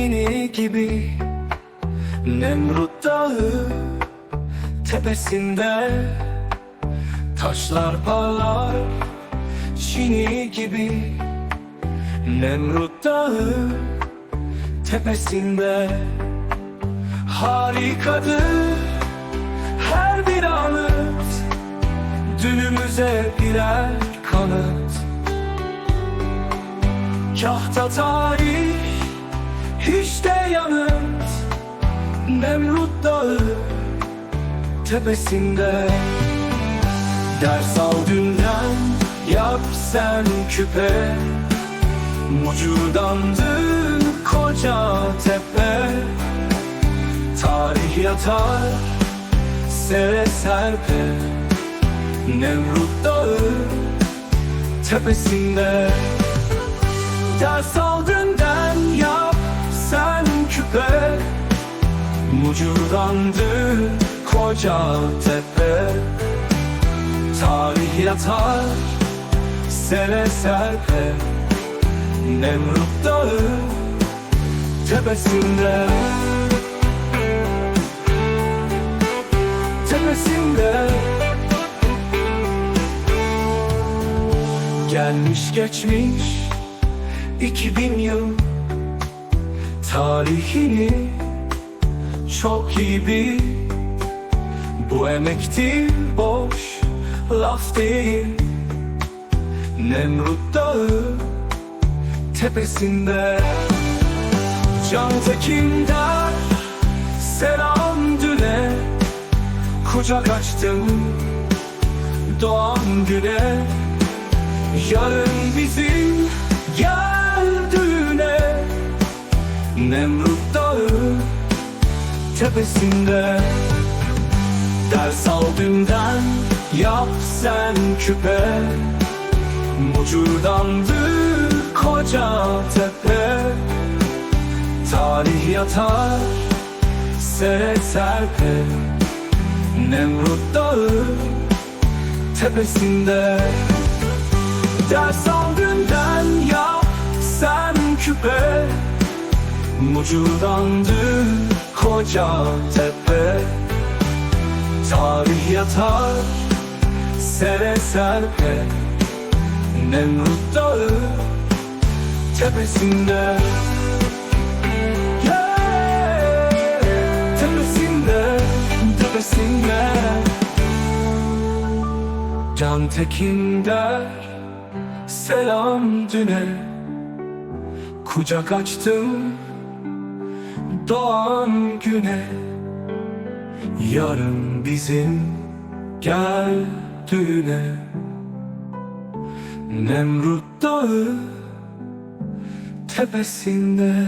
Çin'i gibi. Nemrut Dağı tepesinde Taşlar parlar Çin'i gibi. Nemrut Dağı tepesinde Harikadır her bir anıt. Dünümüze birer kanıt Kahta tarih hiç de yanıt. Nemrut Dağı tepesinde. Ders al dünden yap sen küpe. Mucudandır koca tepe. Tarih yatar sere serpe. Nemrut Dağı tepesinde Ders al dünden yap sen küpe. Mucudandır koca tepe. Tarih yatar sere serpe. Nemrut Dağı tepesinde. Tepesinde. Gelmiş geçmiş 2000 yıl Tarihini çok iyi bil. Bu emektir boş laf değil. Nemrut Dağı tepesinde. Can Tekin selam düne. Kucak açtım doğan güne. Yarın bizim gel Nemrut Dağı tepesinde. Ders al dünden yap sen küpe. Mucurdandır koca tepe. Tarih yatar sere serpe. Nemrut Dağı tepesinde. Ders al dünden yap sen küpe Mucudandır koca tepe. Tarih yatar sere serpe. Nemrut Dağı tepesinde. Yeah, Tepesinde, tepesinde. Can Tekin selam düne. Kucak açtım doğan güne. Yarın bizim gel düğüne. Nemrut Dağı tepesinde